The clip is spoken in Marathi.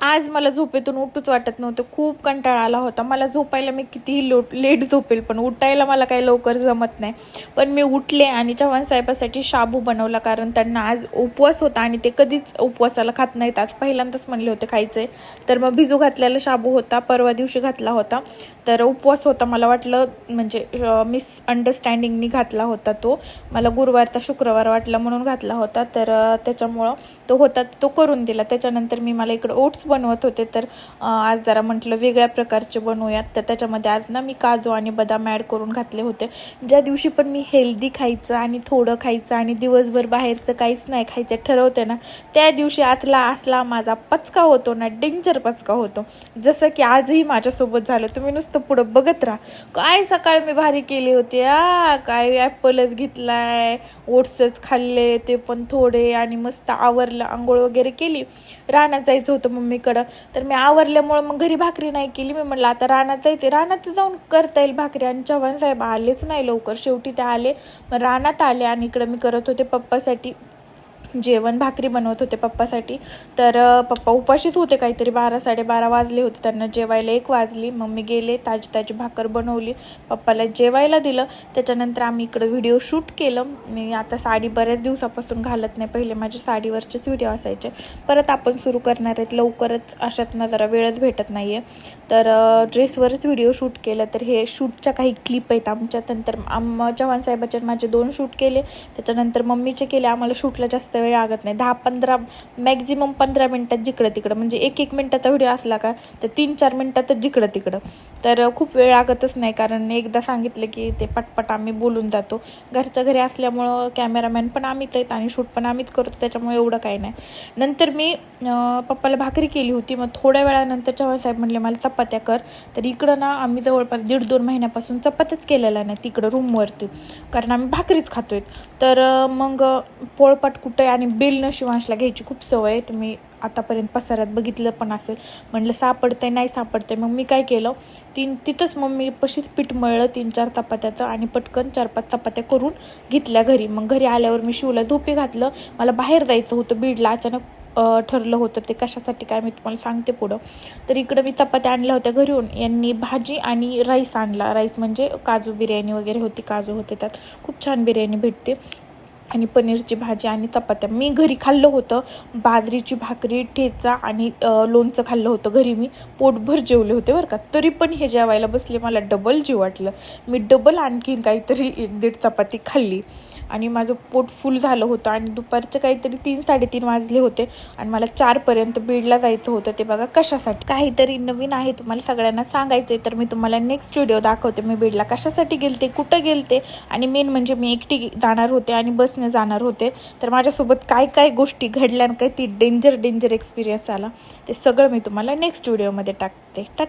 आज मला झोपेतून उठूच वाटत नव्हतं. खूप कंटाळा आला होता. मला झोपायला मी कितीही लो लेट झोपेल पण उठायला मला काही लवकर जमत नाही. पण मी उठले आणि चव्हाण साहेबासाठी शाबू बनवला कारण त्यांना आज उपवास होता आणि ते कधीच उपवासाला खात नाहीत. आज पहिल्यांदाच म्हणले होते खायचे तर मग भिजू घातलेला शाबू होता परवा दिवशी घातला होता. तर उपवास होता मला वाटलं म्हणजे मिस अंडरस्टँडिंगनी घातला होता तो. मला गुरुवार तर शुक्रवार वाटला म्हणून घातला होता. तर त्याच्यामुळं तो होता तो करून दिला. त्याच्यानंतर मी मला इकडं ओट्स बनवत होते तर आज जरा म्हटलं वेगळ्या प्रकारचे बनवूयात. तर त्याच्यामध्ये आज ना मी काजू आणि बदाम ॲड करून घातले होते. ज्या दिवशी पण मी हेल्दी खायचं आणि थोडं खायचं आणि दिवसभर बाहेरचं काहीच नाही खायचं ठरवते ना त्या दिवशी आतला असला माझा पचका होतो ना डेंजर पचका होतो. जसं की आजही माझ्यासोबत झालं. तुम्ही नुसतं पुढं बघत राहा. काय सकाळ मी भारी केली होती. आ काय ॲपलच घेतलाय ओट्सच खाल्ले ते पण थोडे आणि मस्त आवरलं आंघोळ वगैरे केली. रानात जायचं होतं मम्मीकडं तर मी आवरल्यामुळं मग घरी भाकरी नाही केली. मी म्हटलं आता रानात येते रानात जाऊन करता येईल भाकरी. आणि चव्हाण साहेब आलेच नाही लवकर. शेवटी ते आले. मग रानात आले आणि इकडं मी करत होते पप्पासाठी जेवण भाकरी बनवत होते पप्पासाठी. तर पप्पा उपाशीच होते काहीतरी बारा साडेबारा वाजले होते. त्यांना जेवायला एक वाजली. मम्मी गेले ताजी ताजी भाकर बनवली. पप्पाला जेवायला दिलं. त्याच्यानंतर आम्ही इकडं व्हिडिओ शूट केलं. मी आता साडी बऱ्याच दिवसापासून घालत नाही. पहिले माझे साडीवरचेच व्हिडिओ असायचे. परत आपण सुरू करणार आहेत. लवकरच अशातनं जरा वेळच भेटत नाही आहे तर ड्रेसवरच व्हिडिओ शूट केलं. तर हे शूटच्या काही क्लिप आहेत आमच्या नंतर आम चव्हाण साहेबाच्या माझे दोन शूट केले. त्याच्यानंतर मम्मीचे केले. आम्हाला शूटला जास्त वेळ लागत नाही. दहा पंधरा मॅक्झिमम पंधरा मिनटात जिकडं तिकडं. म्हणजे एक एक मिनटाचा व्हिडिओ असला का तर तीन चार मिनटातच जिकडं तिकडं. तर खूप वेळ लागतच नाही कारण एकदा सांगितलं की ते पटपट आम्ही बोलून जातो. घरच्या घरी असल्यामुळं कॅमेरामॅन पण आम्हीच आहेत आणि शूट पण आम्हीच करतो त्याच्यामुळे एवढं काही नाही. नंतर मी पप्पाला भाकरी केली होती. मग थोड्या वेळानंतर चव्हाण साहेब म्हणले मला चपात्या कर. तर इकडं ना आम्ही जवळपास दीड दोन महिन्यापासून चपात्याच केलेला नाही तिकडं रूमवरती कारण आम्ही भाकरीच खातोय. तर मग पोळपाट कुठे आणि बेल न शिवांशला घ्यायची खूप सवय आहे. तुम्ही आतापर्यंत पसाऱ्यात बघितलं पण असेल. म्हणलं सापडते नाही सापडते मग मी काय केलं? तीन तिथंच मग मी पशीच पीठ मळलं तीन चार चपात्याचं आणि पटकन चार पाच चपात्या करून घेतल्या घरी. मग घरी आल्यावर मी शिवला धोपी घातलं. मला बाहेर जायचं होतं. बीडला अचानक ठरलं होतं ते कशासाठी काय मी तुम्हाला सांगते पुढं. तर इकडं मी चपात्या आणल्या होत्या घरून. यांनी भाजी आणि राईस आणला. राईस म्हणजे काजू बिर्याणी वगैरे होती. काजू होते त्यात. खूप छान बिर्याणी भेटते. आणि पनीरची भाजी आणि चपात्या. मी घरी खाल्लं होतं. बाजरीची भाकरी ठेचा आणि लोणचं खाल्लं होतं घरी मी. पोटभर जेवले होते बरं का. तरी पण हे जेवायला बसले मला डबल जीव वाटलं. मी डबल आणखीन काहीतरी एक दीड चपाती खाल्ली. आणि माझं पोट फुल झालं होतं. आणि दुपारचं काहीतरी तीन साडेतीन वाजले होते. आणि मला चारपर्यंत बीडला जायचं होतं. ते बघा कशासाठी. काहीतरी नवीन आहे तुम्हाला सगळ्यांना सांगायचं आहे तर मी तुम्हाला नेक्स्ट व्हिडिओ दाखवते. मी बीडला कशासाठी गेलते कुठं गेलते. आणि मेन म्हणजे मी एकटी जाणार होते आणि बस बसने जाणार होते. तर माझ्यासोबत काय काय गोष्टी घडल्या आणि काय ती डेंजर डेंजर एक्सपिरियन्स आला ते सगळं मी तुम्हाला नेक्स्ट व्हिडिओमध्ये टाकते. टाक